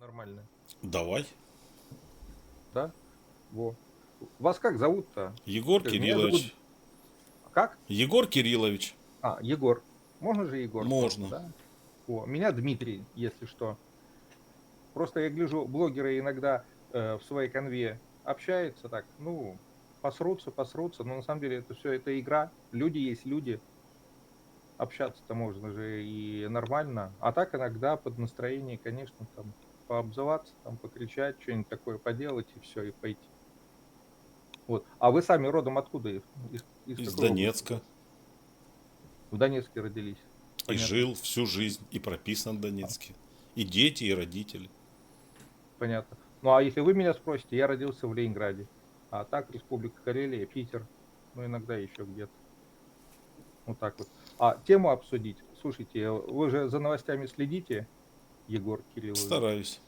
Нормально. Давай. Да? Во. Вас как зовут-то? Егор Меня Кириллович. зовут- Как? Егор Кириллович. А, Егор. Можно же Егор? Можно. Да? О, меня Дмитрий, если что. Просто я гляжу, блогеры иногда э, в своей конве общаются так, ну, посрутся, посрутся, но на самом деле это все, это игра. Люди есть люди. Общаться-то можно же и нормально. А так иногда под настроение, конечно, там пообзываться, там покричать, что-нибудь такое поделать и все, и пойти. Вот. А вы сами родом откуда? Из, из- из области? Донецка. В Донецке родились. И Понятно. жил всю жизнь. И прописан в Донецке. И дети, и родители. Понятно. Ну а если вы меня спросите, я родился в Ленинграде. А так Республика Карелия, Питер, ну иногда еще где-то. Вот так вот. А тему обсудить. Слушайте, вы же за новостями следите, Егор Кириллович? Стараюсь.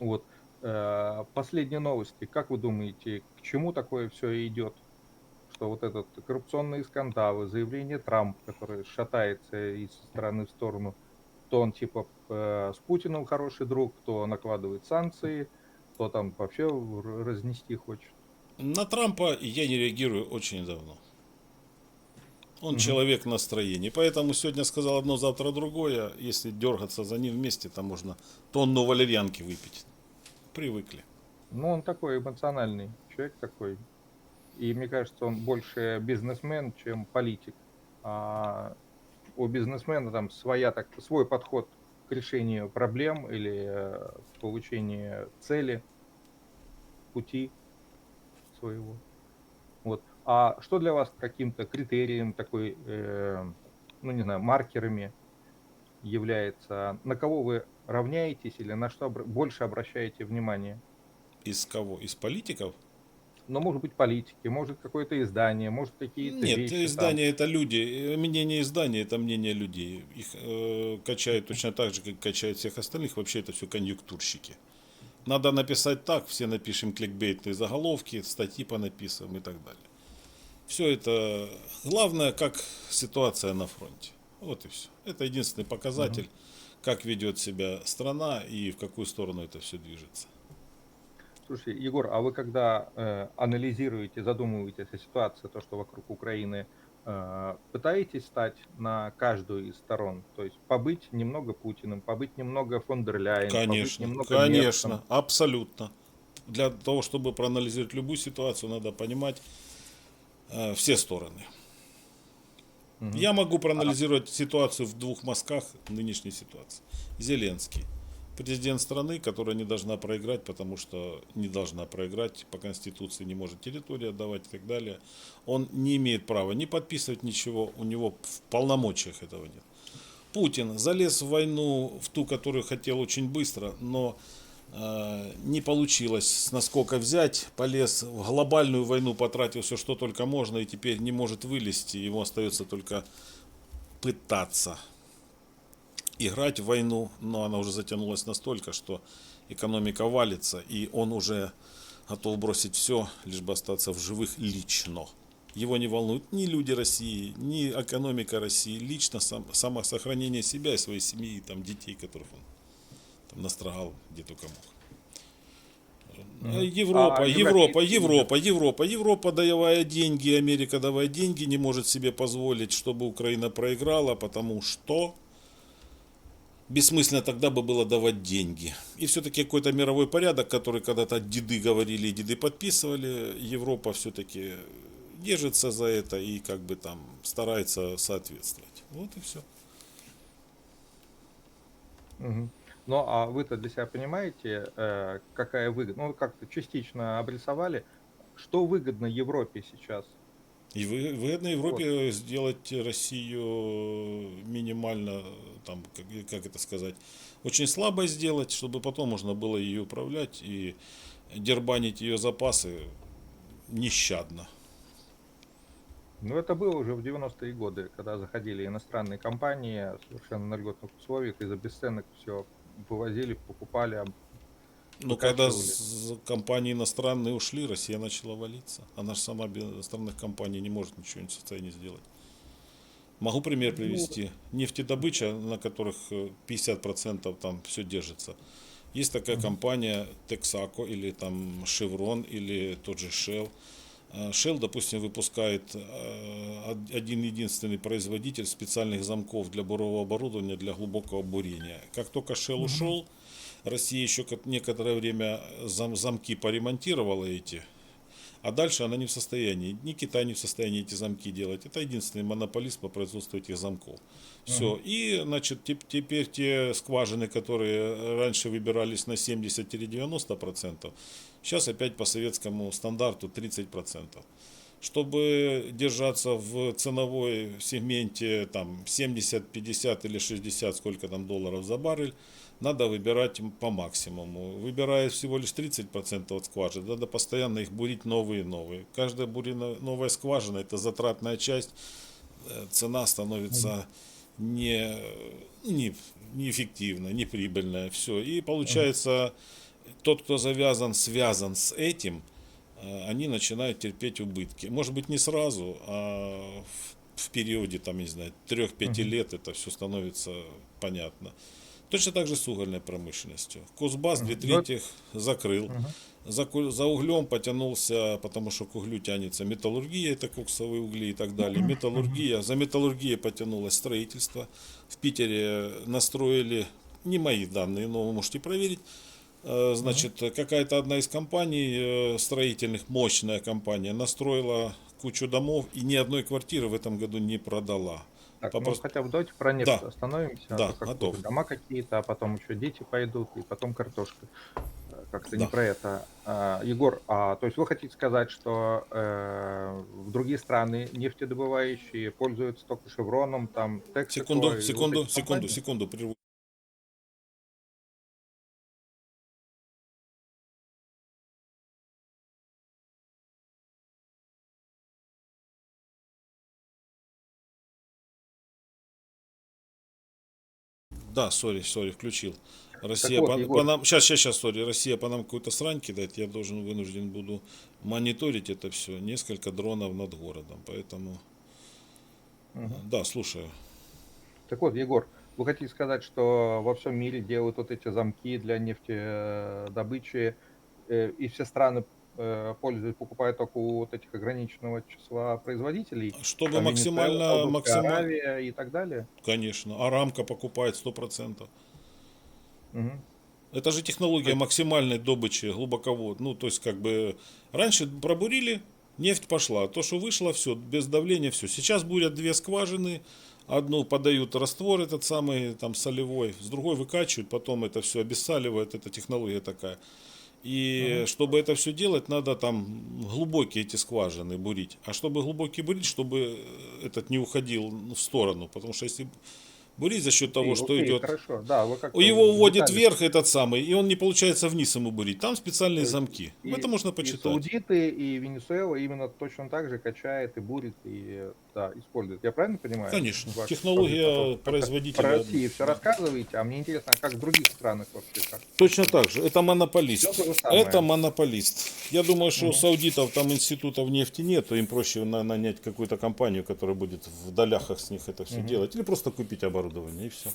Вот. Э, Последние новости. Как вы думаете, к чему такое все идет? Что вот этот коррупционные скандалы, заявление Трампа, который шатается из стороны в сторону, то он типа э, с Путиным хороший друг, то накладывает санкции, то там вообще разнести хочет. На Трампа я не реагирую очень давно. Он Мгм. человек настроений. Поэтому сегодня сказал одно, завтра другое. Если дергаться за ним вместе, то можно тонну валерьянки выпить. Привыкли. Ну, он такой эмоциональный человек такой. И мне кажется, он больше бизнесмен, чем политик. А у бизнесмена там своя, так, свой подход к решению проблем или э, получению цели, пути своего. Вот. А что для вас каким-то критерием такой, э, ну не знаю, маркерами является? На кого вы равняетесь или на что обра- больше обращаете внимание? Из кого? Из политиков? Ну, может быть, политики, может, какое-то издание, может, какие-то Нет, вещи там. издания это люди. Э, Мнение издания это мнение людей. Их э, качают точно так же, как качают всех остальных. Вообще это все конъюнктурщики. Надо написать так, все напишем кликбейтные заголовки, статьи понаписываем и так далее. Все это главное, как ситуация на фронте. Вот и все. Это единственный показатель, как ведет себя страна и в какую сторону это все движется. Слушай, Егор, а вы когда э, анализируете, задумываетесь о ситуации, то, что вокруг Украины, э, пытаетесь стать на каждую из сторон? То есть побыть немного Путиным, побыть немного фон дер Ляйен, побыть Конечно, немного конечно, Мерцем? абсолютно. Для того, чтобы проанализировать любую ситуацию, надо понимать э, все стороны. Мгм. Я могу проанализировать ситуацию в двух мазках нынешней ситуации. Зеленский. Президент страны, которая не должна проиграть, потому что не должна проиграть по Конституции, не может территорию отдавать и так далее. Он не имеет права не подписывать ничего, у него в полномочиях этого нет. Путин залез в войну, в ту, которую хотел очень быстро, но э, не получилось с наскока взять, полез в глобальную войну, потратил все, что только можно, и теперь не может вылезти, ему остается только пытаться играть в войну, но она уже затянулась настолько, что экономика валится, и он уже готов бросить все, лишь бы остаться в живых лично. Его не волнуют ни люди России, ни экономика России, лично сам, самосохранение себя и своей семьи, и там детей, которых он там настрогал где только мог. Мгм. Европа, А Европа, Европа, Европа, Европа, давая деньги, Америка давая деньги, не может себе позволить, чтобы Украина проиграла, потому что бессмысленно тогда бы было давать деньги. И все-таки какой-то мировой порядок, который когда-то деды говорили деды подписывали, Европа все-таки держится за это и как бы там старается соответствовать. Вот и все. Ну, а вы-то для себя понимаете, э, какая выгода? Ну, как-то частично обрисовали. Что выгодно Европе сейчас? И вы- выгодно Европе сделать Россию минимально, там, как, как это сказать, очень слабой сделать, чтобы потом можно было ее управлять и дербанить ее запасы нещадно. Ну, это было уже в 90-е годы, когда заходили иностранные компании совершенно на льготных условиях, и за бесценок все вывозили, покупали. Но когда компании иностранные ушли, Россия начала валиться. Она же сама без иностранных компаний не может ничего в состоянии сделать. Могу пример Ну, привести. Нефтедобыча, на которых э, 50% там все держится. Есть такая компания Texaco или там Chevron или тот же Shell. А, Shell, допустим, выпускает э, од- один единственный производитель специальных замков для бурового оборудования для глубокого бурения. Как только Shell ушел, Россия еще кот- некоторое время зам- замки поремонтировала эти, а дальше она не в состоянии, ни Китай не в состоянии эти замки делать. Это единственный монополист по производству этих замков. Все. И, значит, теп- теперь те скважины, которые раньше выбирались на 70-90%, сейчас опять по советскому стандарту 30%. Чтобы держаться в ценовой сегменте там 70, 50 или 60, сколько там долларов за баррель, надо выбирать по максимуму. Выбирая всего лишь 30% от скважин, надо постоянно их бурить новые и новые. Каждая бурена, новая скважина это затратная часть, э, цена становится не, не, неэффективной, неприбыльная, все. И получается, тот, кто завязан, связан с этим, э, они начинают терпеть убытки. Может быть, не сразу, а в, периоде, там, не знаю, 3-5 лет это все становится понятно. Точно так же с угольной промышленностью. Кузбасс две трети закрыл. За, за углем потянулся, потому что к углю тянется металлургия, это коксовые угли и так далее. Металлургия, за металлургией потянулось строительство. В Питере настроили, не мои данные, но вы можете проверить, Э, Значит, какая-то одна из компаний э, строительных, мощная компания, настроила кучу домов и ни одной квартиры в этом году не продала. Так, Вопрос- ну хотя бы давайте про нефть Да. остановимся. а Да, то как готов. Дома какие-то, а потом еще дети пойдут, и потом картошка. Э, Как-то не Да. про это. А, Егор, а, то есть вы хотите сказать, что э, в другие страны нефтедобывающие пользуются только шевроном, там, Texaco Секунду, секунду, секунду, компании? секунду, прерву. Да, сори, сори, включил. Россия вот, по, Егор. по нам, сейчас, сейчас, сейчас, сори, Россия по нам какую-то срань кидает, я должен, вынужден буду мониторить это все, несколько дронов над городом, поэтому, Мгм. да, слушаю. Так вот, Егор, вы хотите сказать, что во всем мире делают вот эти замки для нефтедобычи, э, и все страны э, пользуются, покупают только у вот этих ограниченного числа производителей? Чтобы Там максимально, максимально, и так далее? конечно, Арамка покупает 100%. Мгм. Это же технология максимальной добычи глубоковод. Ну, то есть, как бы, раньше пробурили, нефть пошла. То, что вышло, все, без давления, все. Сейчас бурят две скважины, одну подают раствор этот самый, там, солевой, с другой выкачивают, потом это все обессаливают, это технология такая. И чтобы это все делать, надо там глубокие эти скважины бурить. А чтобы глубокие бурить, чтобы этот не уходил в сторону. Потому что если бурить за счет того, Окей, что окей, идет Хорошо, да, вы как его уводит вверх этот самый, и он не получается вниз ему бурить. Там специальные замки. И, это можно и почитать. саудиты, и Венесуэла именно точно так же качает и бурит, и да, использует. Я правильно понимаю? Конечно. Ваш Технология производителя Про Россию все рассказываете, а мне интересно, а как в других странах вообще как? Точно так же. Это монополист. Же. Это монополист. Я думаю, что у саудитов там институтов нефти нет, то им проще на- нанять какую-то компанию, которая будет в доляхах с них это все делать. Или просто купить оборудование, и все.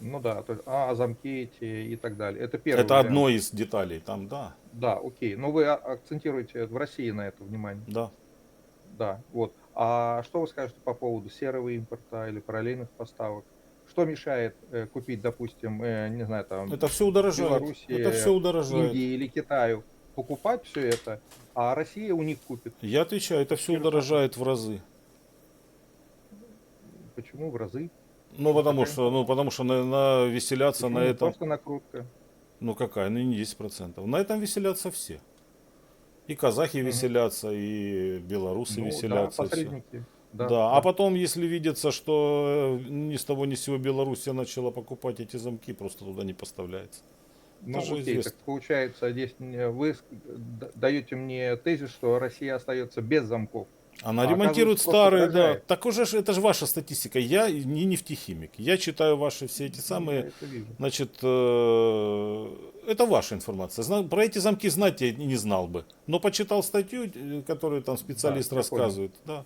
Ну да, то есть, а, замки эти и так далее. Это первый Это вариант. одно из деталей. Там, да, Да, окей. Но вы а- акцентируете в России на это внимание. да. Да, вот. А что вы скажете по поводу серого импорта или параллельных поставок? Что мешает э, купить, допустим, э, не знаю, там, Это все удорожает. Беларуси, Это все удорожает. Индии или Китаю покупать все это, а Россия у них купит? Я отвечаю, это все удорожает в разы. Почему в разы? Ну, потому что, ну, потому что на, на- веселятся Почему на этом. Просто накрутка. Ну какая? Ну не 10%. На этом веселятся все. И казахи веселятся, и белорусы Ну, да, веселятся. всё. посредники. Да, а потом, если видится, что э, ни с того ни с сего Белоруссия начала покупать эти замки, просто туда не поставляется. Ну, это окей, так получается, здесь не- вы даете мне тезис, что Россия остается без замков. Она А ремонтирует старые, да. Так уже ж- это же ваша статистика. Я не нефтехимик. Я читаю ваши все эти самые. Значит, э, это ваша информация. Зна- Про эти замки знать я не знал бы. Но почитал статью, э, которую там специалист Да, рассказывает. Да.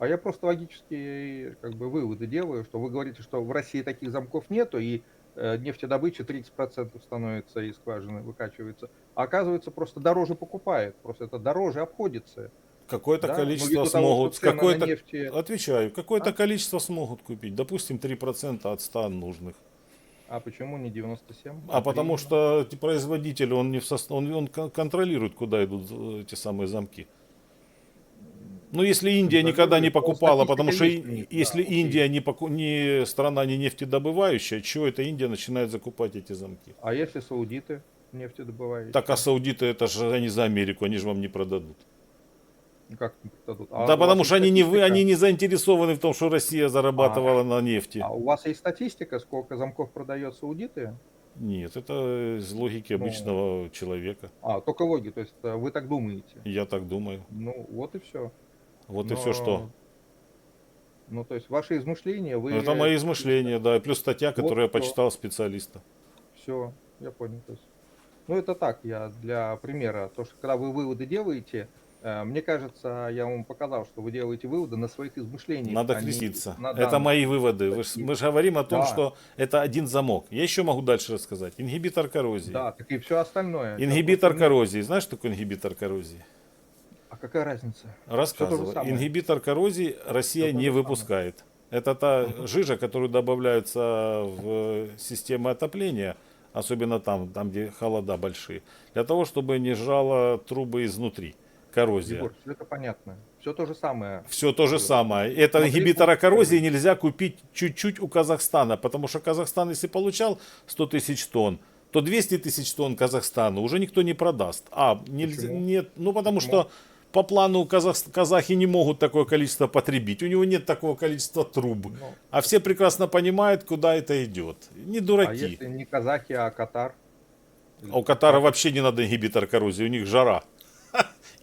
А я просто логические как бы выводы делаю, что вы говорите, что в России таких замков нету, и э, нефтедобычи 30% становится из скважины, выкачивается. А оказывается, просто дороже покупает. Просто это дороже обходится. Какое-то да? количество Ну, того, смогут, на какое-то, нефти- отвечаю, какое-то А? количество смогут купить, допустим, 3% от 100 нужных. А почему не 97? А потому три? что производитель, он не в сос- он, он кон- контролирует, куда идут э, эти самые замки. Ну, если Индия никогда не но покупала, потому что и- если да. Индия не, поку- не страна не нефтедобывающая, чего это Индия начинает закупать эти замки? А если саудиты нефтедобывающие? Так а саудиты, это же они за Америку, они же вам не продадут. Ну, Как не продадут? А да потому что они не, вы, они не заинтересованы в том, что Россия зарабатывала на нефти. А у вас есть статистика, сколько замков продает саудиты? Нет, это из логики Ну. обычного человека. А, только логи, то есть э, вы так думаете. Я так думаю. Ну, вот и все. Вот и все что. Ну, то есть ваши измышления, вы... Это мои измышления, да. и Плюс статья, которую я почитал специалиста. Все, я понял. То есть, ну, это так, я для примера. То, что когда вы выводы делаете, мне кажется, я вам показал, что вы делаете выводы на своих измышлениях. Надо а креститься. на Это мои выводы. Вы ж- мы же говорим о том, Да. что это один замок. Я еще могу дальше рассказать. Ингибитор коррозии. Да, так и все остальное. Это Ингибитор просто- коррозии. Знаешь, что такое ингибитор коррозии? А какая разница? Рассказывай. самое. Ингибитор коррозии Россия не же самое. выпускает. Это та жижа, которую добавляется в систему отопления, особенно там, там, где холода большие, для того, чтобы не сжало трубы изнутри. Коррозия. Егор, все это понятно. Все то же самое. Все то же самое. Это Смотри, ингибитора коррозии нельзя купить чуть-чуть у Казахстана, потому что Казахстан, если получал 100 тысяч тонн, то 200 тысяч тонн Казахстану уже никто не продаст. А, нельзя, Почему? нет, ну потому Почему? что по плану казах, казахи не могут такое количество потребить. У него нет такого количества труб. Ну, А все прекрасно понимают, куда это идет. Не а дураки. если не казахи, а Катар? А у Катара вообще не надо ингибитор коррозии, у них жара.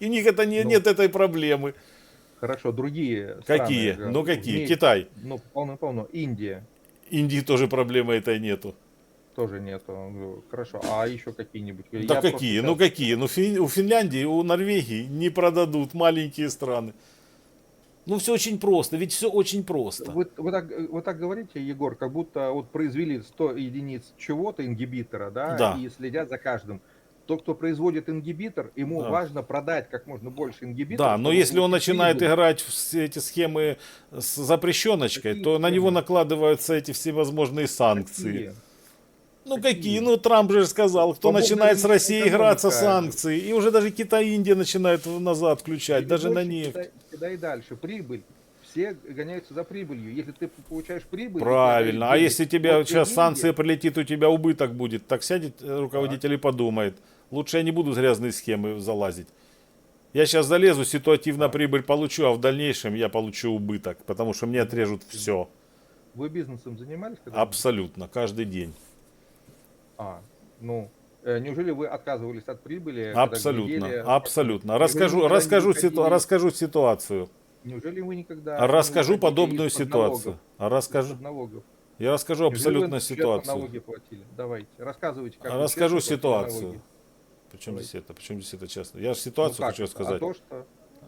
И у них это не, Ну. нет этой проблемы. Хорошо, другие Какие? страны, Ну какие? вместе. Китай. Ну, полно-полно. Индия Индии тоже проблемы этой нету. тоже нету. Ну, Хорошо, а еще какие-нибудь? Да Я просто какие? сейчас- Ну какие? Ну Фин- у Финляндии, у Норвегии не продадут маленькие страны. Ну все очень просто, ведь все очень просто. Вы, вы, так, вы так говорите, Егор, как будто вот произвели 100 единиц чего-то, ингибитора, да, Да. и следят за каждым. Тот, кто производит ингибитор, ему Да. важно продать как можно больше ингибиторов. Да, но если он начинает прибыль. играть в эти схемы с запрещеночкой, Какие то на него схемы? накладываются эти всевозможные санкции. Какие? Ну Какие? какие? Ну Трамп же сказал, кто Свободная начинает с Россией играться, санкции. И уже даже Китай и Индия начинают назад включать, И даже на нефть. кидай- кидай дальше. Прибыль. Все гоняются за прибылью. Если ты получаешь прибыль... Правильно. А деньги, если тебе вот сейчас деньги, санкция прилетит, у тебя убыток будет, так сядет руководитель и подумает. Лучше я не буду в грязные схемы залазить. Я сейчас залезу, ситуативно прибыль получу, а в дальнейшем я получу убыток, потому что мне отрежут все. Вы бизнесом занимались? Абсолютно, каждый день. А, ну, э, неужели вы отказывались от прибыли? Абсолютно, глядели- абсолютно. Расскажу, расскажу, ситу- расскажу ситуацию. Неужели вы никогда... Расскажу подобную ситуацию. налогов? Расскажу. Налогов? Я расскажу Неужели абсолютно ситуацию. налоги платили? Давайте, рассказывайте. Как Расскажу ситуацию. налоги. Причем здесь это? Причем здесь это честно? Я же Ну ситуацию как хочу сказать. А то, что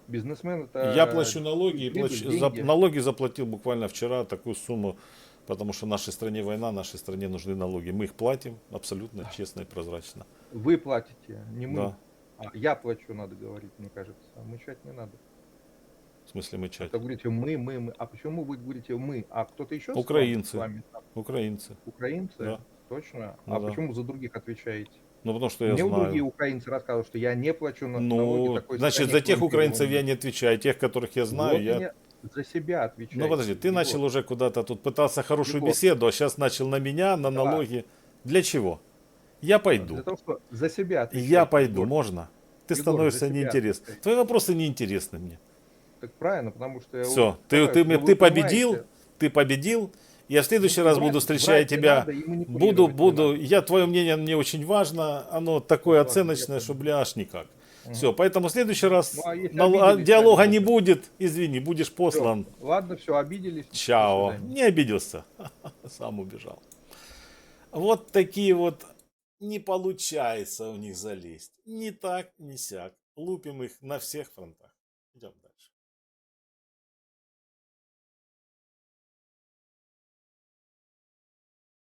бизнесмен это... Я плачу налоги и плачу, деньги. за- налоги заплатил буквально вчера такую сумму, потому что нашей стране война, нашей стране нужны налоги. Мы их платим абсолютно честно и прозрачно. Вы платите, не мы. Да. А, я плачу, надо говорить, мне кажется. А мычать не надо. В смысле мычать. Это говорите мы, мы, мы. А почему вы говорите мы? А кто-то еще Украинцы. с вами? Украинцы. Украинцы? Да. Точно? Ну а да. почему за других отвечаете? Ну потому что я Мне другие знаю. украинцы рассказывают, что я не плачу на Ну, такой значит, за тех украинцев я не отвечаю, тех, которых я знаю, Вот я... за себя отвечаю. Ну подожди, ты начал уже куда-то тут пытался хорошую Егор. беседу, а сейчас начал на меня, на Да. налоги. Для чего? Я пойду. Для того, что за себя отвечать. я пойду, Егор. можно? Ты Егор, становишься неинтересным. отвечай. Твои вопросы неинтересны мне. Так правильно, потому что... я Все, ты, ты, вы ты победил, ты победил. Я в следующий раз буду встречать тебя. Буду, буду. Я твое мнение мне очень важно. Оно такое оценочное, что бля аж никак. Все, поэтому в следующий раз Ну, а а обиделись, диалога не будет. Извини, будешь послан. Ладно, все, обиделись. Чао. Не обиделся. Сам убежал. Вот такие вот не получается у них залезть. Ни так, ни сяк. Лупим их на всех фронтах.